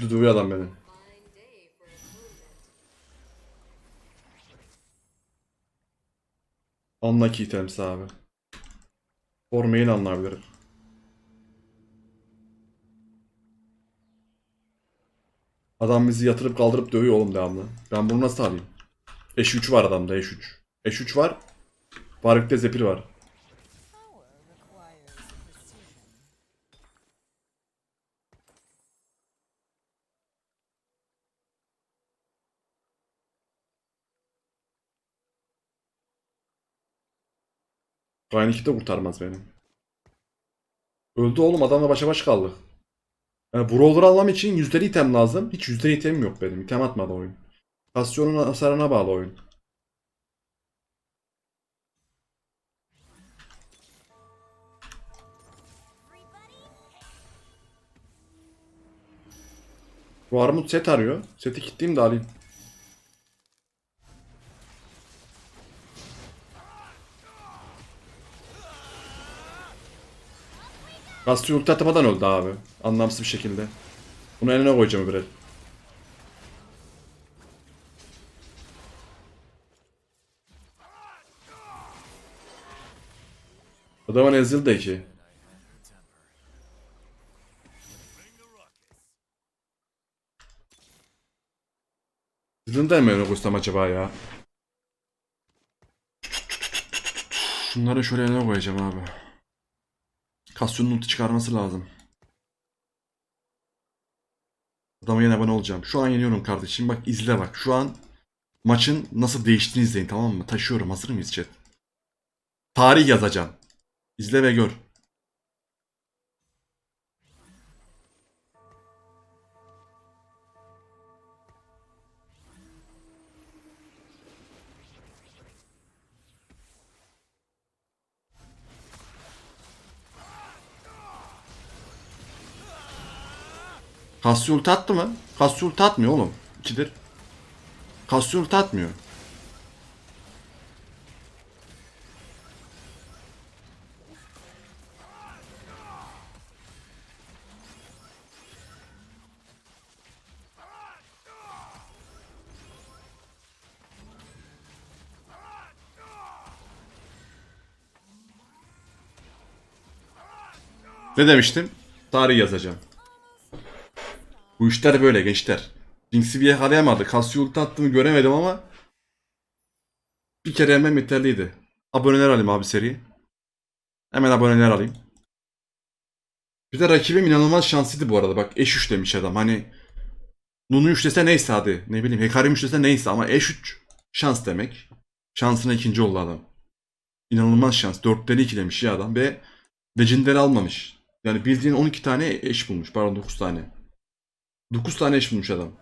Dövüyor adam beni. Unlucky items abi. Formayı anlayabilirim. Adam bizi yatırıp kaldırıp dövüyor oğlum devamlı. Ben bunu nasıl alayım? Eş3 var adamda Eş3. Eş3 var. Varlıkta Zephyr var. Ryan 2 de kurtarmaz beni. Öldü oğlum adamla başa baş kaldık. Yani Brawler almam için yüzdeli item lazım. Hiç yüzdeli itemim yok benim. İtem atmadı oyun. Kasyonun hasarına bağlı oyun. Bu armut set arıyor. Seti kilitleyeyim de alayım. Rastı ulti atamadan öldü abi. Anlamsız bir şekilde. Bunu eline koyacağım el. Adamın ezildi de ki. Zilini de mi öne koysam acaba ya? Şunları şöyle eline koyacağım abi. Kasyonun ulti çıkarması lazım. Adama yine abone olacağım. Şu an yeniyorum kardeşim. Bak izle bak. Şu an maçın nasıl değiştiğini izleyin tamam mı? Taşıyorum. Hazır mıyız chat? Tarih yazacağım. İzle ve gör. Kasya ulti attı mı? Kasya ulti oğlum. İkidir. Kasya ulti. Ne demiştim? Tarih yazacağım. Bu işler böyle gençler. Jinx'i bir yakalayamadı. Cassie ulti attığını göremedim ama bir kere yemem yeterliydi. Aboneler alayım abi seri. Hemen aboneler alayım. Bir de rakibim inanılmaz şanslıydı bu arada. Bak eş 3 demiş adam. Hani Nunu 3 dese neyse hadi. Ne bileyim Hekarim 3 dese neyse ama eş 3 şans demek. Şansına ikinci oldu adam. İnanılmaz şans. 4'leri 2 demiş ya adam ve Legendary almamış. Yani bildiğin 12 tane eş bulmuş. Pardon 9 tane. 9 tane eş bulmuş adam.